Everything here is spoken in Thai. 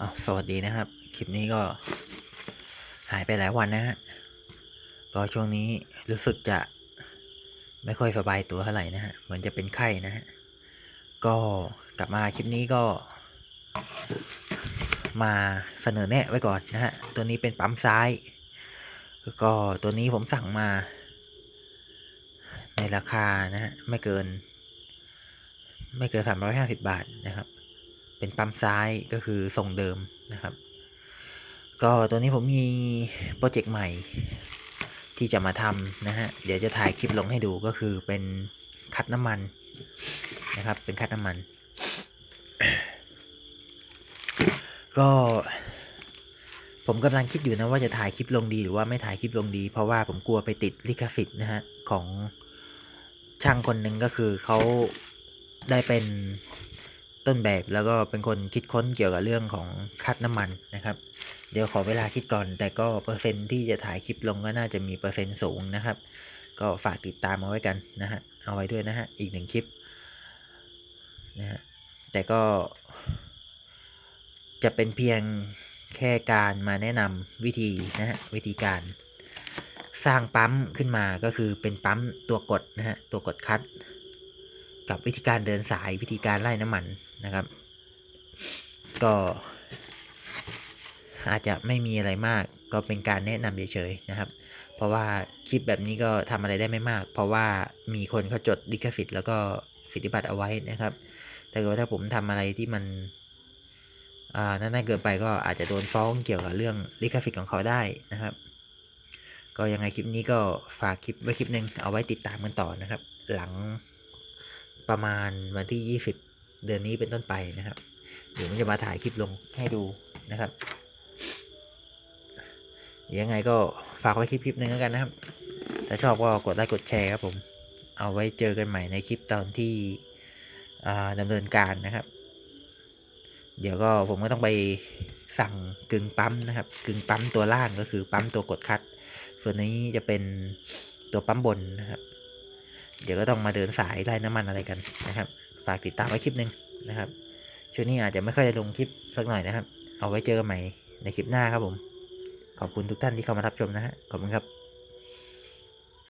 อาสวัสดีนะครับ คลิปนี้ก็ หายไปหลายวันนะฮะก็ช่วงนี้รู้สึกจะไม่ค่อยสบายตัวเท่าไหร่นะฮะ เหมือนจะเป็นไข้นะฮะ ก็กลับมาคลิปนี้ก็ มาเสนอแนะไว้ก่อนนะฮะ ตัวนี้เป็นปั๊มซ้าย ก็ตัวนี้ผมสั่งมา ในราคานะฮะ ไม่เกิน ไม่เกินสามร้อยห้าสิบบาทนะครับ เป็นปั๊มซ้ายก็คือทรงเดิมนะครับ ก็ตัวนี้ผมมีโปรเจกต์ใหม่ที่จะมาทำนะฮะ เดี๋ยวจะถ่ายคลิปลงให้ดูก็คือเป็นคัดน้ำมันนะครับ เป็นคัดน้ำมัน ก็ผมกำลังคิดอยู่นะว่าจะถ่ายคลิปลงดีหรือว่าไม่ถ่ายคลิปลงดี เพราะว่าผมกลัวไปติดลิขสิทธิ์นะฮะ ของช่างคนหนึ่งก็คือเขาได้เป็น ต้นแบบแล้วก็เป็นคนคิดค้นเกี่ยวกับเรื่องของคัดน้ำมันนะครับ เดี๋ยวขอเวลาคิดก่อน แต่ก็เปอร์เซ็นต์ที่จะถ่ายคลิปลงก็น่าจะมีเปอร์เซ็นต์สูงนะครับ ก็ฝากติดตามเอาไว้กันนะฮะเอาไว้ด้วยนะฮะอีกหนึ่งคลิปนะฮะแต่ก็ จะเป็นเพียงแค่การมาแนะนำวิธีนะฮะวิธีการสร้างปั๊มขึ้นมาก็คือเป็นปั๊มตัวกดนะฮะตัวกดคัด กับวิธีการเดินสายวิธีการไล่น้ำมัน นะครับ ก็อาจจะไม่มีอะไรมาก ก็เป็นการแนะนำเฉยๆนะครับ เพราะว่าคลิปแบบนี้ก็ทำอะไรได้ไม่มาก เพราะว่ามีคนเขาจดลิขสิทธิ์แล้วก็สิทธิบัตรเอาไว้นะครับ แต่ว่าถ้าผมทำอะไรที่มันอ่านั่นเกินไปก็อาจจะโดนฟ้องเกี่ยวกับเรื่องลิขสิทธิ์ของเขาได้นะครับ ก็ยังไงคลิปนี้ก็ฝากคลิปไว้คลิปหนึ่งเอาไว้ติดตามกันต่อนะครับ หลังประมาณวันที่ 20 เดือนนี้เป็นต้นไปนะครับ เดี๋ยวมันจะมาถ่ายคลิปลงให้ดูนะครับ ยังไงก็ฝากไว้คลิปคลิปหนึ่งแล้วกันนะครับ ถ้าชอบก็กดไลค์กดแชร์ครับผม เอาไว้เจอกันใหม่ในคลิปตอนที่ดำเนินการนะครับ เดี๋ยวก็ผมก็ต้องไปสั่งกึ่งปั๊มนะครับ กึ่งปั๊มตัวล่างก็คือปั๊มตัวกดคัด ส่วนนี้จะเป็นตัวปั๊มบนนะครับ เดี๋ยวก็ต้องมาเดินสายไล่น้ำมันอะไรกันนะครับ ฝากติดตามไว้คลิปหนึ่งนะครับช่วงนี้อาจจะไม่ค่อยได้ลงคลิปสักหน่อยนะครับ เอาไว้เจอกันใหม่ในคลิปหน้าครับผม ขอบคุณทุกท่านที่เข้ามารับชมนะฮะขอบคุณครับ